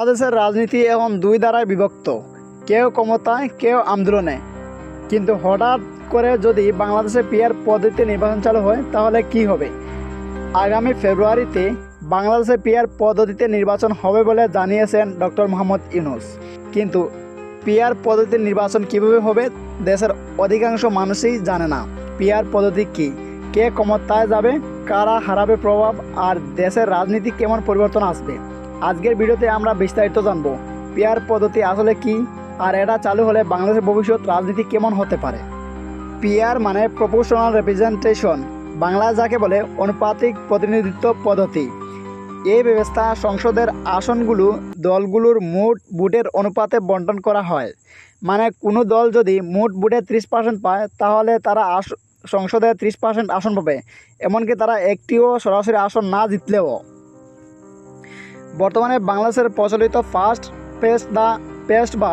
বাংলাদেশের রাজনীতি এখন দুই দ্বারায় বিভক্ত। কেউ ক্ষমতায়, কেউ আন্দোলনে। কিন্তু হঠাৎ করে যদি বাংলাদেশে পিয়ার পদ্ধতিতে নির্বাচন চালু হয়, তাহলে কি হবে? আগামী ফেব্রুয়ারিতে বাংলাদেশে পিয়ার পদ্ধতিতে নির্বাচন হবে বলে জানিয়েছেন ডক্টর মোহাম্মদ ইউনুস। কিন্তু পিয়ার পদ্ধতির নির্বাচন কীভাবে হবে, দেশের অধিকাংশ মানুষই জানে না। পিয়ার পদ্ধতি কি? কে ক্ষমতায় যাবে, কারা হারাবে প্রভাব, আর দেশের রাজনীতি কেমন পরিবর্তন আসবে? আজকের ভিডিওতে আমরা বিস্তারিত জানব, পিয়ার পদ্ধতি আসলে কি, আর এটা চালু হলে বাংলাদেশের ভবিষ্যৎ রাজনীতি কেমন হতে পারে। পিয়ার মানে প্রপোর্শনাল রিপ্রেজেন্টেশন বাংলা যাকে বলে অনুপাতিক প্রতিনিধিত্ব পদ্ধতি। এই ব্যবস্থা সংসদের আসনগুলো দলগুলোর মোট বুটের অনুপাতে বন্টন করা হয়। মানে কোনো দল যদি মোট বুটে ত্রিশ পার্সেন্ট পায়, তাহলে তারা আস, সংসদে ত্রিশ পার্সেন্ট আসন পাবে। এমনকি তারা একটিও সরাসরি আসন না জিতলেও। বর্তমানে বাংলাদেশের প্রচলিত ফার্স্ট পেস্ট দা পেস্ট বা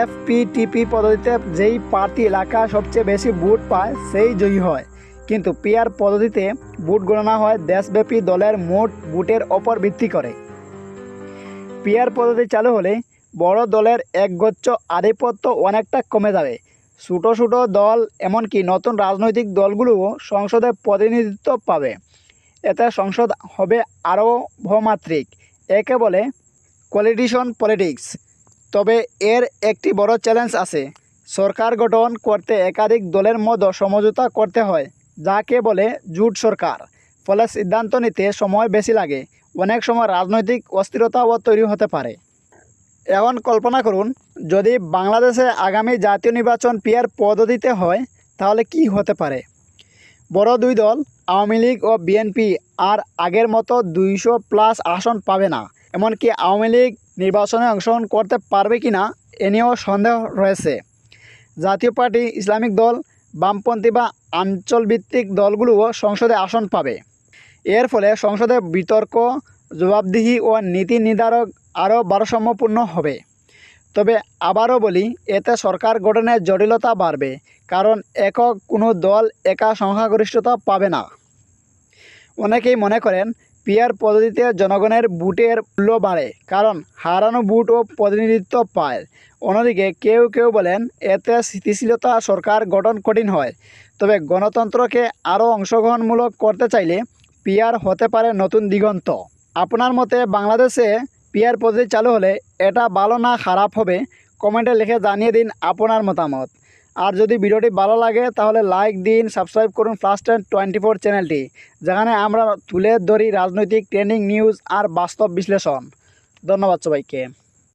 এফপিটিপি পদ্ধতিতে যেই প্রার্থী এলাকা সবচেয়ে বেশি ভোট পায়, সেই জয়ী হয়। কিন্তু পিআর পদ্ধতিতে ভোট গণনা হয় দেশব্যাপী দলের মোট ভোটের ওপর ভিত্তি করে। পিআর পদ্ধতি চালু হলে বড় দলের একগচ্ছ আধিপত্য অনেকটা কমে যাবে। ছোটো ছোটো দল এমনকি নতুন রাজনৈতিক দলগুলোও সংসদে প্রতিনিধিত্ব পাবে। এতে সংসদ হবে আরও বহুমাত্রিক একে বলে কোয়ালিটিশন পলিটিক্স। তবে এর একটি বড় চ্যালেঞ্জ আছে। সরকার গঠন করতে একাধিক দলের মধ্যে সমঝোতা করতে হয়, যাকে বলে জুট সরকার। ফলে সিদ্ধান্ত নিতে সময় বেশি লাগে। অনেক সময় রাজনৈতিক অস্থিরতাও তৈরি হতে পারে। এখন কল্পনা করুন, যদি বাংলাদেশে আগামী জাতীয় নির্বাচন পিয়ার পদ্ধতিতে হয়, তাহলে কি হতে পারে? বড় দুই দল, আওয়ামী লীগ ও বিএনপি, আর আগের মতো দুইশো প্লাস আসন পাবে না। এমনকি আওয়ামী লীগ নির্বাচনে অংশগ্রহণ করতে পারবে কি না, এ নিয়েও সন্দেহ রয়েছে। জাতীয় পার্টি, ইসলামিক দল, বামপন্থী বা আঞ্চলভিত্তিক দলগুলোও সংসদে আসন পাবে। এর ফলে সংসদে বিতর্ক, জবাবদিহি ও নীতি নির্ধারক আরও ভারসাম্যপূর্ণ হবে। তবে আবারও বলি, এতে সরকার গঠনের জটিলতা বাড়বে, কারণ একক কোনো দল একা সংখ্যাগরিষ্ঠতা পাবে না। অনেকেই মনে করেন, পিয়ার পদ্ধতিতে জনগণের বুটের মূল্য বাড়ে, কারণ হারানো বুট ও প্রতিনিধিত্ব পায়। অন্যদিকে কেউ কেউ বলেন, এতে স্থিতিশীলতা সরকার গঠন কঠিন হয়। তবে গণতন্ত্রকে আরও অংশগ্রহণমূলক করতে চাইলে পিয়ার হতে পারে নতুন দিগন্ত। আপনার মতে বাংলাদেশে পিয়ার পদ্ধতি চালু হলে এটা ভালো না খারাপ হবে কমেন্টে লিখে জানিয়ে দিন আপনার মতামত। আর যদি ভিডিওটি ভালো লাগে, তাহলে লাইক দিন সাবস্ক্রাইব করুন ফার্স্ট অ্যান্ড টোয়েন্টি ফোর চ্যানেলটি যেখানে আমরা তুলে ধরি রাজনৈতিক, ট্রেন্ডিং নিউজ আর বাস্তব বিশ্লেষণ। ধন্যবাদ সবাইকে।